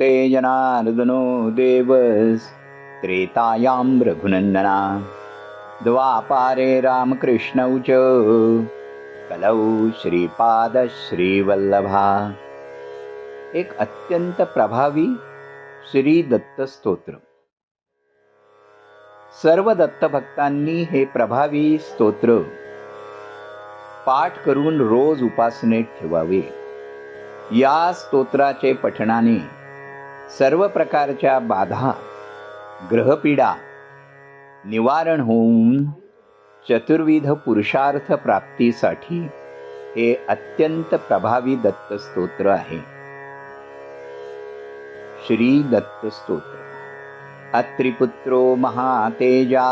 ते जनार्दनो देवस त्रेतायां रघुनन्दना। द्वापारे रामकृष्णौ च कलौ श्रीपादश्रीवल्लभा। एक अत्यंत प्रभावी श्री दत्त स्तोत्र सर्व दत्तभक्तांनी हे प्रभावी स्तोत्र पाठ करून रोज उपासनेत ठेवावे. या स्तोत्राचे पठणाने सर्व प्रकारच्या बाधा ग्रहपीडा निवारण होऊन चतुर्विध पुरुषार्थ प्राप्तीसाठी हे अत्यंत प्रभावी दत्तस्तोत्र आहे. श्री दत्तस्तोत्र अत्रिपुत्रो महातेजा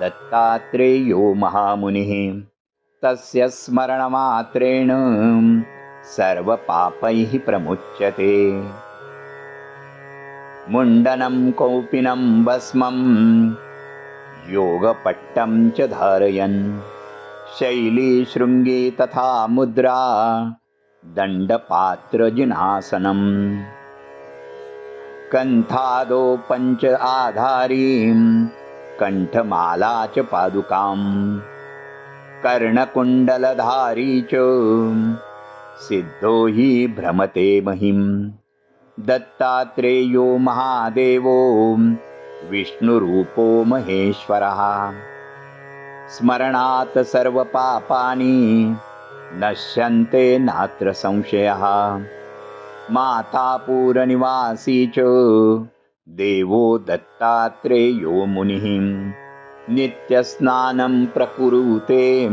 दत्तात्रेयो महामुनिः तस्य स्मरणमात्रेण सर्वपापैः प्रमुच्यते। मुण्डनं कौपिनं भस्मं योगपट्टं च धारयन्। शैली शृङ्गी तथा मुद्रा दण्डपात्रजिनासनम्। कण्ठादो पञ्च आधारीं कण्ठमाला च पादुकाम्। कर्णकुण्डलधारी च सिद्धो हि भ्रमते महिम् दत्तात्रेयो महादेवो विष्णुरूपो महेश्वरः। स्मरणात् सर्वपापानि नश्यन्ते नात्र संशयः। मातापूरनिवासी च देवो दत्तात्रेयो मुनिः। नित्यस्नानं प्रकुरुते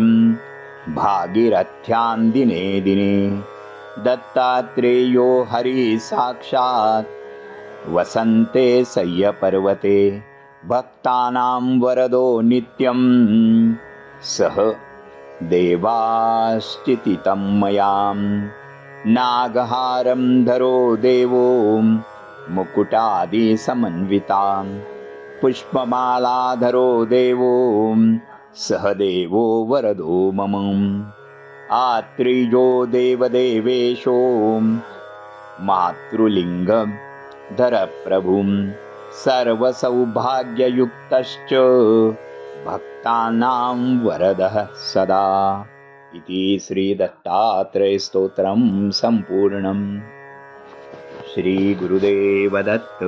भागीरथ्यां दिने दिने दत्तात्रेयो हरिः साक्षात्। वसन्ते सह्यपर्वते भक्तानां वरदो नित्यं। सः देवाश्चितितं मयां। नागहारं धरो देवो मुकुटादिसमन्वितां। पुष्पमालाधरो देवो सह देवो वरदो मम आत्रिजो देवदेवेशो। मातृलिङ्गधरप्रभुं सर्वसौभाग्ययुक्तश्च भक्तानां वरदः सदा। इति श्रीदत्तात्रेयस्तोत्रं सम्पूर्णम्। श्रीगुरुदेवदत्त